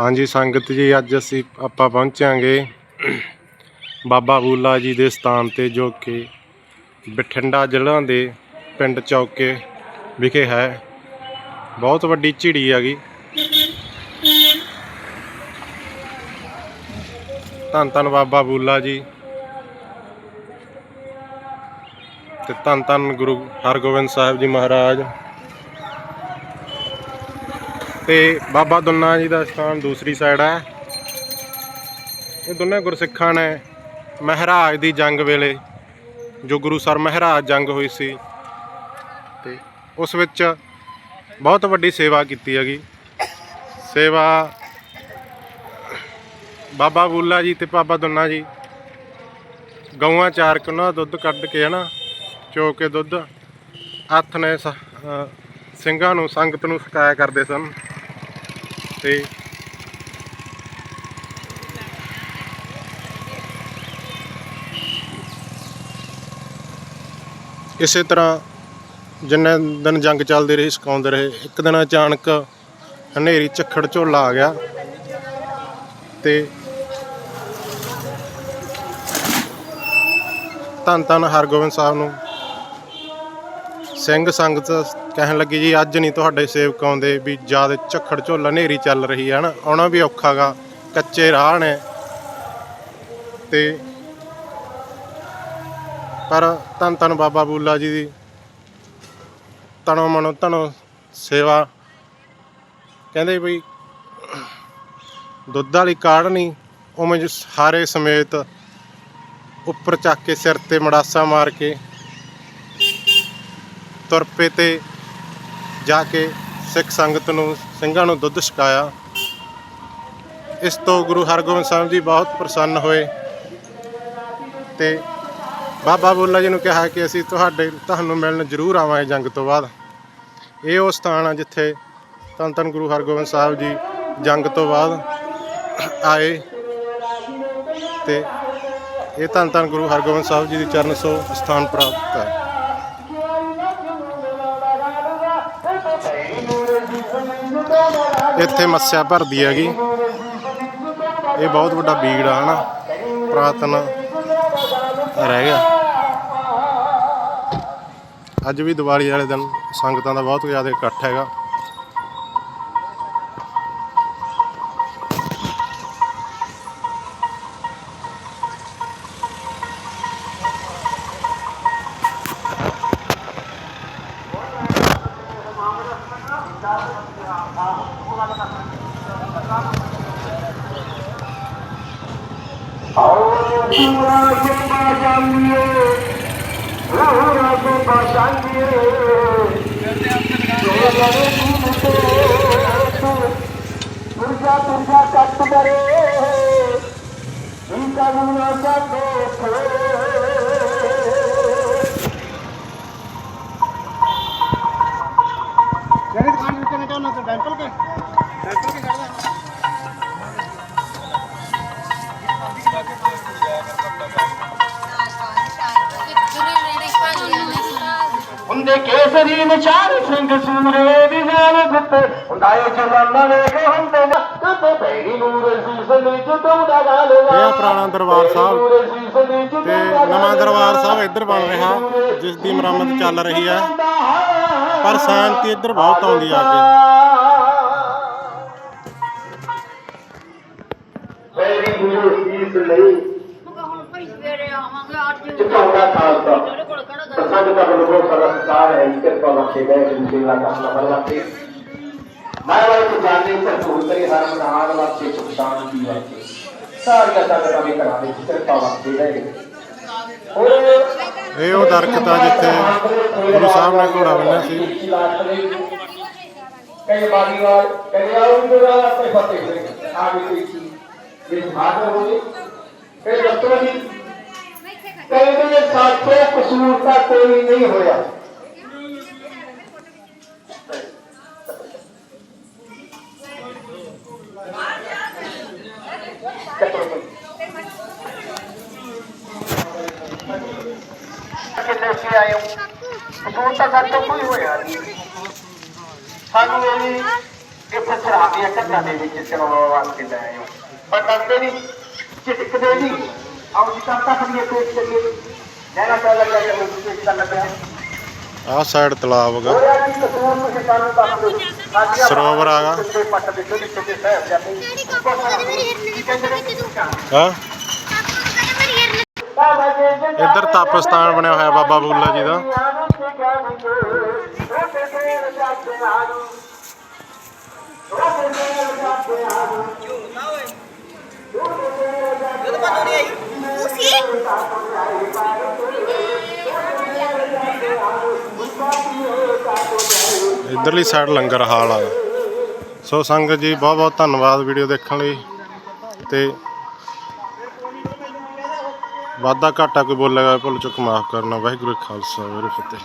ਹਾਂਜੀ, ਸੰਗਤ ਜੀ, ਅੱਜ ਅਸੀਂ ਆਪਾਂ ਪਹੁੰਚਾਂਗੇ ਬਾਬਾ ਬੂਲਾ ਜੀ ਦੇ ਸਥਾਨ ਤੇ, ਜੋ ਕਿ ਬਠਿੰਡਾ ਜ਼ਿਲ੍ਹਾ ਦੇ ਪਿੰਡ ਚੌਕੇ ਵਿਖੇ ਹੈ। ਬਹੁਤ ਵੱਡੀ ਝਿੜੀ ਹੈਗੀ। ਧੰਨ ਧੰਨ ਬਾਬਾ ਬੂਲਾ ਜੀ। ਤੇ ਧੰਨ ਧੰਨ ਗੁਰੂ ਹਰਗੋਬਿੰਦ ਸਾਹਿਬ ਜੀ ਮਹਾਰਾਜ। ਤੇ ਬਾਬਾ ਦੁੰਨਾ ਜੀ ਦਾ ਸਥਾਨ ਦੂਸਰੀ ਸਾਈਡ ਹੈ ਇਹ ਦੋਨੇ ਗੁਰਸਿੱਖਾਂ ਨੇ ਮਹਾਰਾਜ ਦੀ ਜੰਗ ਵੇਲੇ ਜੋ ਗੁਰੂ ਸਰ ਮਹਾਰਾਜ ਜੰਗ ਹੋਈ ਸੀ ਤੇ ਉਸ ਵਿੱਚ ਬਹੁਤ ਵੱਡੀ ਸੇਵਾ ਕੀਤੀ ਹੈਗੀ। ਸੇਵਾ ਬਾਬਾ ਬੁੱਲਾ ਜੀ ਤੇ ਬਾਬਾ ਦੁੰਨਾ ਜੀ, ਗਊਆਂ ਚਾਰ ਕੇ ਉਹਨਾਂ ਦਾ ਦੁੱਧ ਕੱਢ ਕੇ ਹਨਾ, ਚੋ ਕੇ ਦੁੱਧ ਹੱਥ ਨੇ ਸ- ਸਿੰਘਾਂ ਨੂੰ, ਸੰਗਤ ਨੂੰ ਸਿਖਾਇਆ ਕਰਦੇ ਸਨ। ਤੇ ਇਸੇ ਤਰ੍ਹਾਂ ਜਿੰਨੇ ਦਿਨ ਜੰਗ ਚੱਲਦੀ ਰਹੀ, ਸਿਖਾਉਂਦੇ ਰਹੇ, ਇੱਕ ਦਿਨ ਅਚਾਨਕ ਹਨੇਰੀ ਝੱਖੜ ਝੋਲਾ ਆ ਗਿਆ ਤੇ ਧੰਨ ਧੰਨ ਹਰਗੋਬਿੰਦ ਸਾਹਿਬ ਨੂੰ ਸਿੰਘ ਸੰਗਤ ਕਹਿਣ ਲੱਗੀ ਜੀ, ਅੱਜ ਨਹੀਂ ਤੁਹਾਡੇ ਸੇਵਕ ਆਉਂਦੇ ਵੀ ਜ਼ਿਆਦਾ ਝੱਖੜ ਝੋਲਾ ਹਨੇਰੀ ਚੱਲ ਰਹੀ ਹੈ ਨਾ, ਆਉਣਾ ਵੀ ਔਖਾਗਾ ਕੱਚੇ ਰਾਹ ਨੇ। ਤੇ ਪਰ ਧੰਨ ਧੰਨ ਬਾਬਾ ਬੂਲਾ ਜੀ ਦੀ ਤਨੋ ਮਨੋ ਤਨੋ ਸੇਵਾ। ਕਹਿੰਦੇ ਵੀ ਦੁੱਧ ਵਾਲੀ ਕਾੜ ਨਹੀਂ, ਉਵੇਂ ਜਿਸ ਹਾਰੇ ਸਮੇਤ ਉੱਪਰ ਚੱਕ ਕੇ ਸਿਰ ਤੇ ਮੜਾਸਾ ਮਾਰ ਕੇ ਤੁਰ ਪਏ ਤੇ ਜਾ ਕੇ ਸਿੱਖ ਸੰਗਤ ਨੂੰ, ਸਿੰਘਾਂ ਨੂੰ ਦੁੱਧ ਛਕਾਇਆ। ਇਸ ਤੋਂ ਗੁਰੂ ਹਰਗੋਬਿੰਦ ਸਾਹਿਬ ਜੀ ਬਹੁਤ ਪ੍ਰਸੰਨ ਹੋਏ ਤੇ ਬਾਬਾ ਬੁੱਲਾ ਜੀ ਨੂੰ ਕਿਹਾ ਕਿ ਅਸੀਂ ਤੁਹਾਡੇ, ਤੁਹਾਨੂੰ ਮਿਲਣ ਜ਼ਰੂਰ ਆਵਾਂਗੇ ਜੰਗ ਤੋਂ ਬਾਅਦ। ਇਹ ਉਹ ਸਥਾਨ ਆ ਜਿੱਥੇ ਧੰਨ ਧੰਨ ਗੁਰੂ ਹਰਗੋਬਿੰਦ ਸਾਹਿਬ ਜੀ ਜੰਗ ਤੋਂ ਬਾਅਦ ਆਏ ਤੇ ਇਹ ਧੰਨ ਧੰਨ ਗੁਰੂ ਹਰਗੋਬਿੰਦ ਸਾਹਿਬ ਜੀ ਦੀ ਚਰਨ ਸੋ ਸਥਾਨ ਪ੍ਰਾਪਤ ਹੈ। ਇੱਥੇ ਮੱਸਿਆ ਭਰਦੀ ਹੈਗੀ। ਇਹ ਬਹੁਤ ਵੱਡਾ ਬੀੜ ਆ, ਹਨਾ। ਪ੍ਰਾਤਨ ਰਹਿ ਗਿਆ। ਅੱਜ ਵੀ ਦੀਵਾਲੀ ਵਾਲੇ ਦਿਨ ਸੰਗਤਾਂ ਦਾ ਬਹੁਤ ਜ਼ਿਆਦਾ ਇਕੱਠ ਹੈਗਾ। ਤੁਰਜਾ ਤੁਰਜਾ ਕੱਟ ਮਰੇ ਇੰਕਾ ਗੁਨਾ ਹੁੰਦੇ ਕੇਸਰੀ ਨਿਸ਼ਾਨ ਸਿੰਘ ਸੂਰੇ ਦੀ ਜਾਨ ਗੁੱਤੇ ਹੁੰਦਾਏ ਜਲਾਲਾ ਵੇਖ ਹੁੰਦੇ ਨਾ। ਕਦੇ ਭੈਰੀ ਨੂਰ ਸੀਸ ਨੀਚ ਤੁਮਦਾ ਗਾਲ ਇਹ ਪੁਰਾਣਾ ਦਰਬਾਰ ਸਾਹਿਬ। ਤੇ ਨਵਾਂ ਦਰਬਾਰ ਸਾਹਿਬ ਇੱਧਰ ਬਣ ਰਿਹਾ ਜਿਸ ਦੀ ਮੁਰੰਮਤ ਚੱਲ ਰਹੀ ਹੈ। ਪਰ ਸ਼ਾਂਤੀ ਇੱਧਰ ਬਹੁਤ ਆਉਂਦੀ ਆ ਭੈਰੀ ਨੂਰ ਸੀਸ ਲਈ ਚੁਕਾਉਂਦਾ ਖਾਲਸਾ। ਪ੍ਰਸੰਗ ਦਾ ਬਲਵੋ ਸਰਸਕਾਰ ਹੈ ਕਿਰਪਾ ਬਖਸ਼ੇ ਗਏ ਜਿੰਦੇ ਲਾ ਕੰਮ ਨੰਬਰ ਵਾਤੇ ਮੈਂ ਵਾਲੇ ਤੋਂ ਜਾਣੇ ਤੇ ਭੂਲ ਕਰੀ ਹਰ ਮਨਾਨ ਵਾਸਤੇ ਸੁਖ ਸ਼ਾਂਤੀ ਵਾਸਤੇ। ਸਾਰੀਆਂ ਸੰਗਤਾਂ ਵੀ ਕਰਾਂ ਦੇ ਕਿਰਪਾ ਬਖਸ਼ੇ ਗਏ। ਹੋਰ ਇਹ ਉਹ ਦਰਖਤ ਆ ਜਿੱਥੇ ਗੁਰੂ ਸਾਹਿਬ ਨੇ ਘੋੜਾ ਬੰਨਿਆ ਸੀ। ਕਈ ਬਾਗੀਵਾਲ ਕਈ ਆਉਂ ਗੁਰਾ ਤੇ ਫਤਿਹ ਸਿੰਘ ਆ ਵੀ ਕੋਈ ਸੀ ਇਹ ਬਾਤ ਹੋ ਗਈ ਇਹ ਦੱਸੋ ਜੀ। ਕਹਿੰਦੇ ਸਾਥੋਂ ਕੋਈ ਨਹੀਂ ਹੋਇਆ। ਕਿੰਨੇ ਸੇ ਆਏ ਹੋ? ਕਸੂਰ ਤਾਂ ਸਾਡੇ ਤੋਂ ਕੋਈ ਹੋਇਆ ਨਹੀਂ। ਸਾਨੂੰ ਇਹ ਵੀ ਇੱਥੇ ਸ਼ਰਾਬੀਆਂ ਢੱਕਾਂ ਦੇ ਵਿੱਚ ਚੜਾਉਣ ਵਾਸਤੇ ਲੈ ਆਏ ਹੋ। ਪਰ ਡਰਦੇ ਨਹੀਂ ਝਿਟਕਦੇ ਨਹੀਂ। ਆਓ ਜੀ ਤੱਕ ਵੀ ਪੇਸ਼ ਕਰੀਏ ਨੈਣਾ ਆਹ ਸਾਈਡ ਤਲਾਬ ਹੈਗਾ। ਸਰੋਵਰ ਆ ਗਾ। ਤੇ ਪੱਟ ਦੇ ਛੋਟੇ ਛੋਟੇ ਸਾਹਿਬ ਜਾਂਦੇ ਡੈਡੀ ਕਾਕਾ ਕਹਿੰਦੇ ਮੇਰੀ ਹਿਰਨ ਕਿੱਥੇ ਕਿੱਥੇ ਤੂੰ। ਹਾਂ। ਇੱਧਰ ਤਾਪਸਤਾਨ ਬਣਿਆ ਹੋਇਆ ਬਾਬਾ ਬੁੱਲਾ ਜੀ ਦਾ। ਤੁਸੀਂ ਇਧਰਲੀ ਸਾਈਡ ਲੰਗਰ ਹਾਲ ਆ। ਸੋ ਸੰਗਤ ਜੀ, ਬਹੁਤ ਬਹੁਤ ਧੰਨਵਾਦ ਵੀਡੀਓ ਦੇਖਣ ਲਈ। ਤੇ ਵਾਧਾ ਘਾਟਾ ਕੋਈ ਬੋਲੇਗਾ ਭੁੱਲ ਚੁੱਕ ਮਾਫ ਕਰਨਾ। ਵਾਹਿਗੁਰੂ ਖਾਲਸਾ, ਵਾਹਿਗੁਰੂ ਫਤਿਹ।